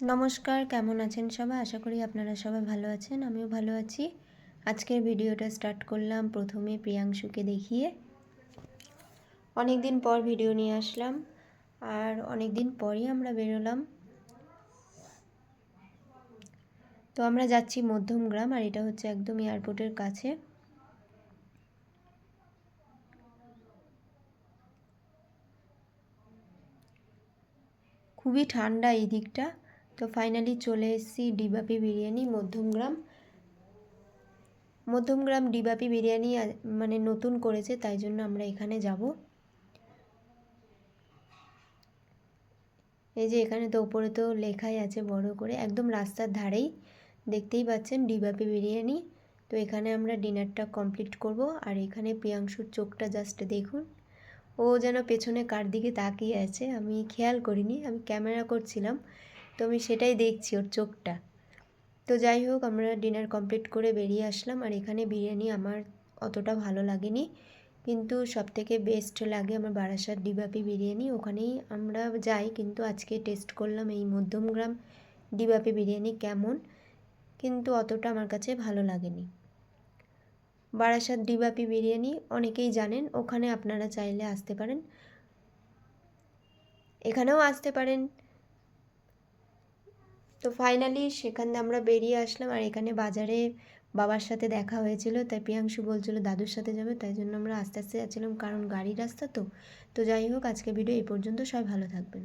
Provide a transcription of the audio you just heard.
নমস্কার, কেমন আছেন সবাই? আশা করি আপনারা সবাই ভালো আছেন, আমিও ভালো আছি। আজকের ভিডিওটা স্টার্ট করলাম প্রথমে প্রিয়াংশুকে দেখিয়ে। অনেক দিন পর ভিডিও নিয়ে আসলাম, আর অনেক দিন পরই আমরা বেরোলাম। তো আমরা যাচ্ছি মধ্যমগ্রাম, আর এটা হচ্ছে একদম এয়ারপোর্টের কাছে। খুবই ঠান্ডা এই দিকটা। তো ফাইনালি চলে এসেছি ডিবাপি বিরিয়ানি মধ্যমগ্রাম। মধ্যমগ্রাম ডিবাপি বিরিয়ানি মানে নতুন করেছে, তাই জন্য আমরা এখানে যাব। এই যে এখানে তো ওপরে তো লেখাই আছে বড় করে, একদম রাস্তার ধারেই। দেখতেই পাচ্ছেন ডিবাপি বিরিয়ানি। তো এখানে আমরা ডিনারটা কমপ্লিট করব, আর এখানে প্রিয়াংশুর চোখটা জাস্ট দেখুন। ও যেন পেছনে কার দিকে তাকিয়ে আছে, আমি খেয়াল করিনি, আমি ক্যামেরা করছিলাম। তো আমি সেটাই দেখছি ওর চোখটা। তো যাই হোক, আমরা ডিনার কমপ্লিট করে বেরিয়ে আসলাম আর এখানে বিরিয়ানি আমার অতটা ভালো লাগেনি। কিন্তু সব থেকে বেস্ট লাগে আমার বারাসাত ডিবাপি বিরিয়ানি। ওখানেই আমরা যাই, কিন্তু আজকে টেস্ট করলাম এই মধ্যমগ্রাম ডিবাপি বিরিয়ানি কেমন, কিন্তু অতটা আমার কাছে ভালো লাগেনি। বারাসাত ডিবাপি বিরিয়ানি অনেকেই জানেন, ওখানে আপনারা চাইলে আসতে পারেন। এখানেও আসতে পারেন। তো ফাইনালি সেখান আমরা বেরিয়ে আসলাম। আর এখানে বাজারে বাবার সাথে দেখা হয়েছিল, তাই প্রিয়াংশু বলছিল দাদুর সাথে যাবে, তাই জন্য আমরা আস্তে আস্তে যাচ্ছিলাম। কারণ গাড়ি রাস্তা তো। তো যাই হোক আজকে ভিডিও এই পর্যন্ত। সবাই ভালো থাকবেন।